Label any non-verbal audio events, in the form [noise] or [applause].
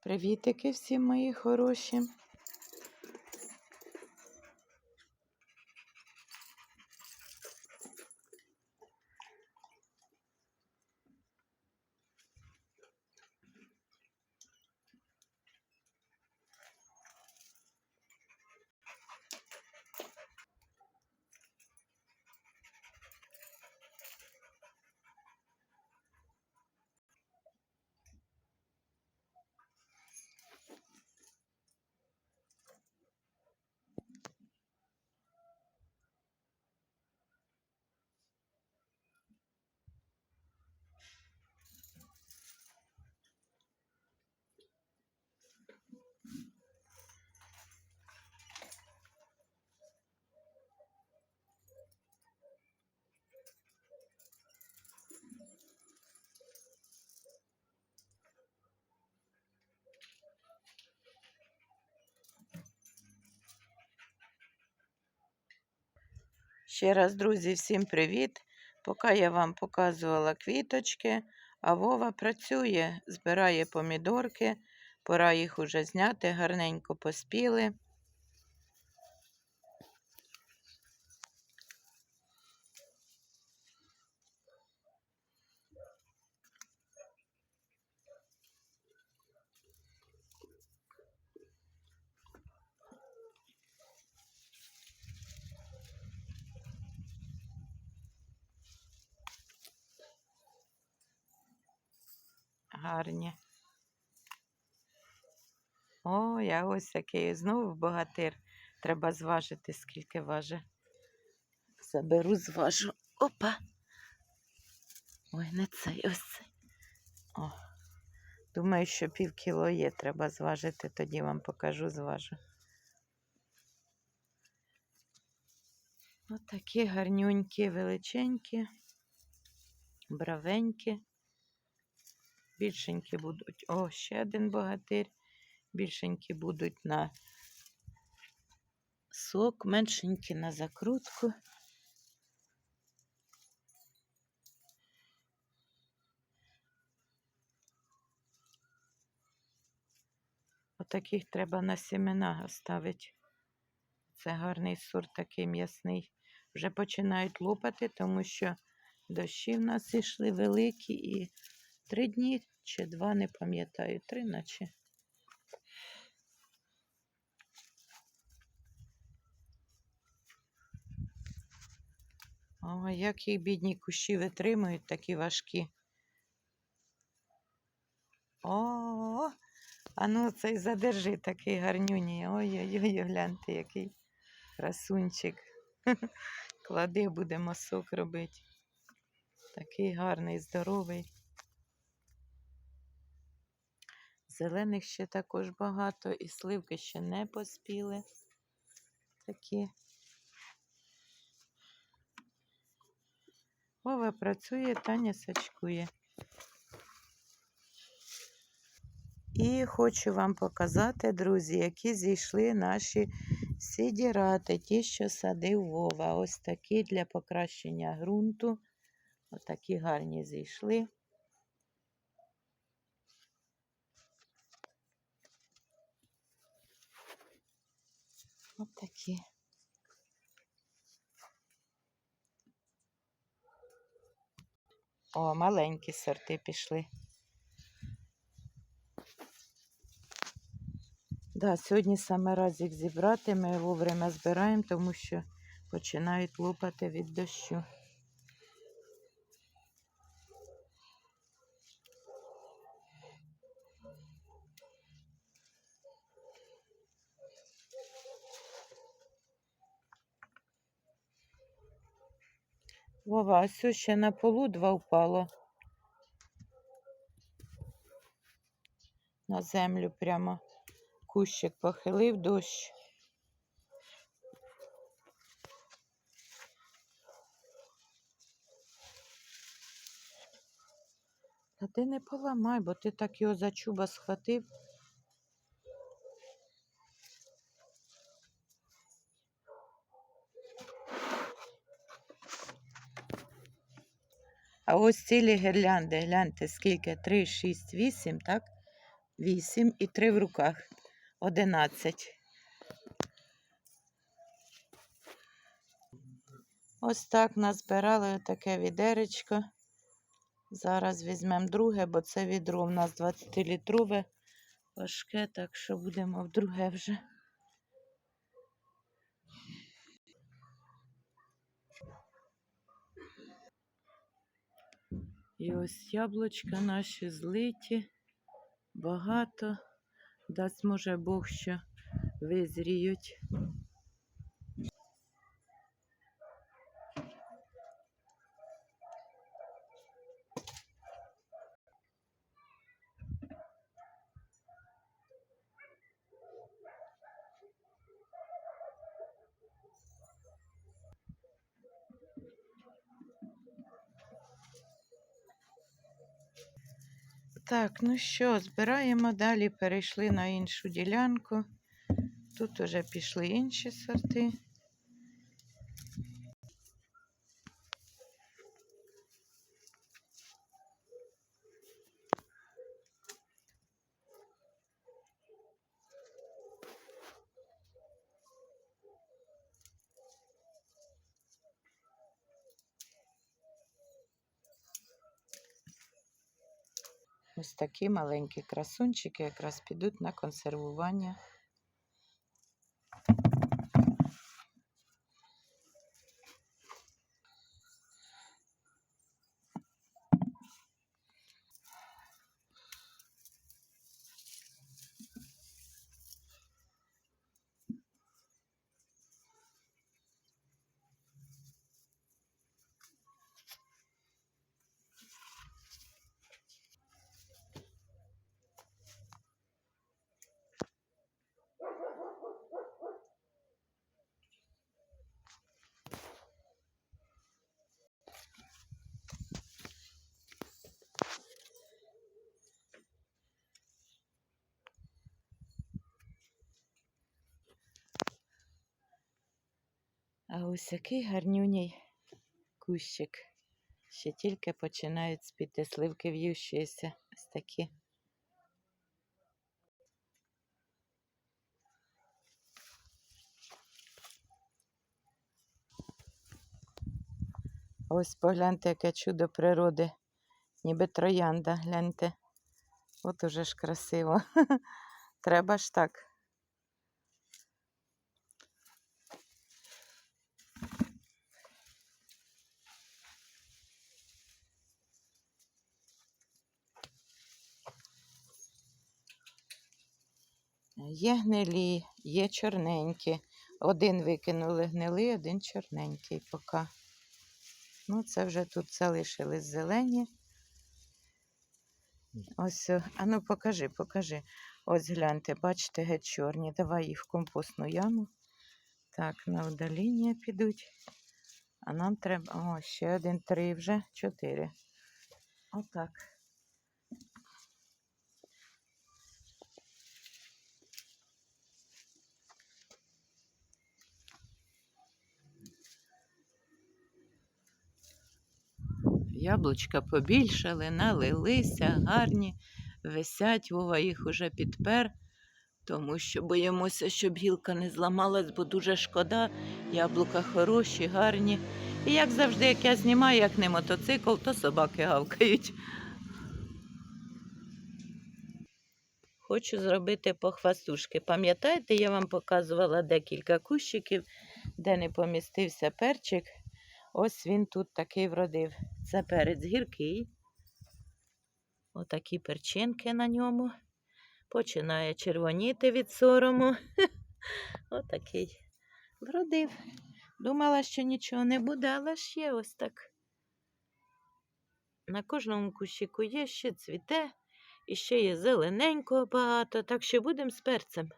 Привітики всі мої хороші. Ще раз, друзі, всім привіт. Поки я вам показувала квіточки, а Вова працює, збирає помідорки. Пора їх уже зняти, гарненько поспіли. Гарні. О, я ось який знову богатир. Треба зважити, скільки важить. Заберу, зважу. Опа. Ой, не цей, ось цей. О. Думаю, що пів кіло є, треба зважити, тоді вам покажу, зважу. Отакі гарнюнькі, величенькі, бравенькі. Більшенькі будуть. О, ще один богатир. Більшенькі будуть на сок, меншенькі на закрутку. Отаких треба на семена ставити. Це гарний сорт, такий м'ясний. Вже починають лопати, тому що дощі в нас йшли великі і три дні чи два, не пам'ятаю, три наче. О, як їх бідні кущі витримують такі важкі. О, а ну цей задержи такий гарнюній. Ой-ой-ой, гляньте, який красунчик. [laughs] Клади, будемо сок робити. Такий гарний, здоровий. Зелених ще також багато, і сливки ще не поспіли. Такі. Вова працює, Таня сачкує. І хочу вам показати, друзі, які зійшли наші сідірати, ті, що садив Вова. Ось такі для покращення ґрунту. Отакі гарні зійшли. Отакі. О, маленькі сорти пішли. Да, сьогодні саме раз їх зібрати, ми вовремя збираємо, тому що починають лупати від дощу. Вова, а ще на полу два впало. На землю прямо кущик похилив дощ. Та ти не поламай, бо ти так його за чуба схватив. А ось цілі гірлянди, гляньте, скільки? 3, 6, 8, так? вісім і три в руках. Одинадцять. Ось так назбирали таке відеречко. Зараз візьмемо друге, бо це відро у нас 20-літрове важке, так що будемо в друге вже. І ось яблучка наші злиті, багато. Дасть, може, Бог, що визріють. Так, ну що, збираємо далі, перейшли на іншу ділянку. Тут уже пішли інші сорти. Ось такі маленькі красунчики якраз підуть на консервування. Ось який гарнюній кущик. Ще тільки починають спіти сливки в'ющіся. Ось такі. Ось погляньте, яке чудо природи. Ніби троянда, гляньте. От уже ж красиво. [laughs] Треба ж так. Є гнилі, є чорненькі. Один викинули гнилий, один чорненький поки. Ну, це вже тут залишились зелені. Ось, о, а ну покажи, покажи. Ось гляньте, бачите, геть чорні. Давай їх в компостну яму. Так, на удаління підуть. А нам треба. О, ще один, три вже, чотири. Отак. Яблучка побільшали, налилися, гарні, висять, Вова їх уже підпер, тому що боїмося, щоб гілка не зламалась, бо дуже шкода. Яблука хороші, гарні. І як завжди, як я знімаю, як не мотоцикл, то собаки гавкають. Хочу зробити похвастушки. Пам'ятаєте, я вам показувала декілька кущиків, де не помістився перчик. Ось він тут такий вродив. Це перець гіркий. Отакі перчинки на ньому. Починає червоніти від сорому. [laughs] Отакий вродив. Думала, що нічого не буде, але ж є ось так. На кожному кущику є ще цвіте, і ще є зелененького багато, так що будемо з перцем.